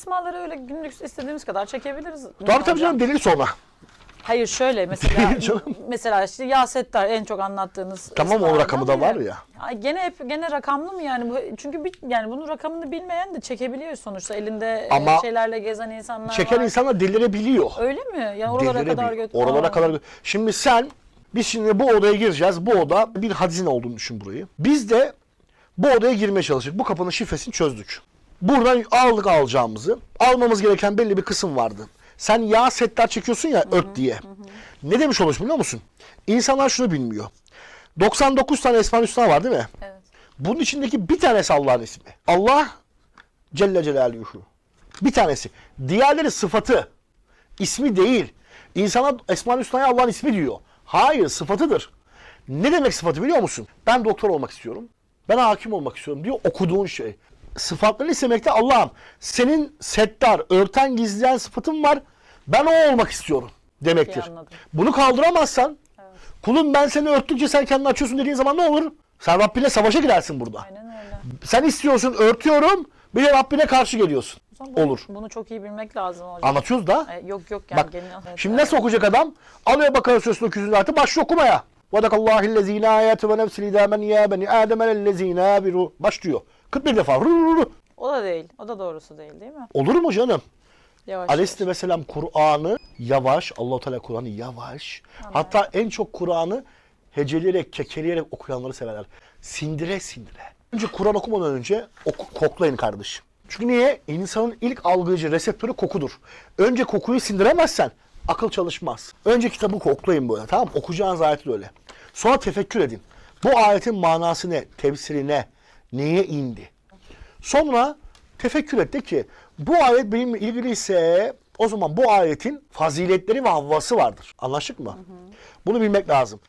esmaları öyle günlük istediğimiz kadar çekebiliriz. Tabii tabii canım delil sonra. Hayır şöyle mesela mesela işte Ya Settar en çok anlattığınız Tamam, o rakamı da var ya. Ay, Gene hep gene rakamlı mı yani bu çünkü bir, yani bunun rakamını bilmeyen de çekebiliyor sonuçta elinde e, Ama şeylerle gezen insanlar Çeken var. insanlar delirebiliyor. Öyle mi? Yani oralara Delirebiliyor. kadar götür. Oralara Aa. kadar. Şimdi sen biz şimdi bu odaya gireceğiz. Bu oda bir hazine olduğunu düşün burayı. Biz de bu odaya girmeye çalıştık. Bu kapının şifresini çözdük. Buradan aldık alacağımızı. Almamız gereken belli bir kısım vardı. Sen yağ setler çekiyorsun ya ört diye. Ne demiş olmuş biliyor musun? İnsanlar şunu bilmiyor. 99 tane Esma Hüsna var değil mi? Evet. Bunun içindeki bir tanesi Allah'ın ismi. Allah Celle Celaluhu. Bir tanesi. Diğerleri sıfatı. İsmi değil. İnsana Esma-ül Hüsna'ya Allah'ın ismi diyor. Hayır sıfatıdır. Ne demek sıfatı biliyor musun? Ben doktor olmak istiyorum. Ben hakim olmak istiyorum diyor okuduğun şey. Sıfatlarını istemekte Allah'ım senin settar, örten, gizleyen sıfatın var. Ben o olmak istiyorum demektir. Bunu kaldıramazsan kulum ben seni örttükçe sen kendini açıyorsun dediğin zaman ne olur? Sen Rabbine savaşa girersin burada. Aynen öyle. Sen istiyorsun örtüyorum bir de Rabbine karşı geliyorsun. Bunu- Olur. Bunu çok iyi bilmek lazım hocam. Anlatıyoruz da. E, yok yok yani Bak genel- evet, şimdi evet. nasıl okuyacak adam? Alıyor Bakara Suresi 900. ayeti başlıyor okumaya. Vadakallahillezine ayeti ve nefsil idâmen ya beni âdemelellezine abiru. Başlıyor. 41 defa. O da değil. O da doğrusu değil değil mi? Olur mu canım? Yavaş. Aleyhisselatü Vesselam Kur'an'ı yavaş, Allahu Teala Kur'an'ı yavaş. Hatta en çok Kur'an'ı heceleyerek, kekeleyerek okuyanları severler. Sindire sindire. Önce Kur'an okumadan önce oku- koklayın kardeşim. Çünkü niye? İnsanın ilk algıcı reseptörü kokudur. Önce kokuyu sindiremezsen akıl çalışmaz. Önce kitabı koklayın böyle tamam mı? Okuyacağınız ayeti de öyle. Sonra tefekkür edin. Bu ayetin manası ne? Tefsiri ne? Neye indi? Sonra tefekkür etti ki bu ayet benimle ilgiliyse o zaman bu ayetin faziletleri ve havvası vardır. Anlaştık mı? Bunu bilmek lazım.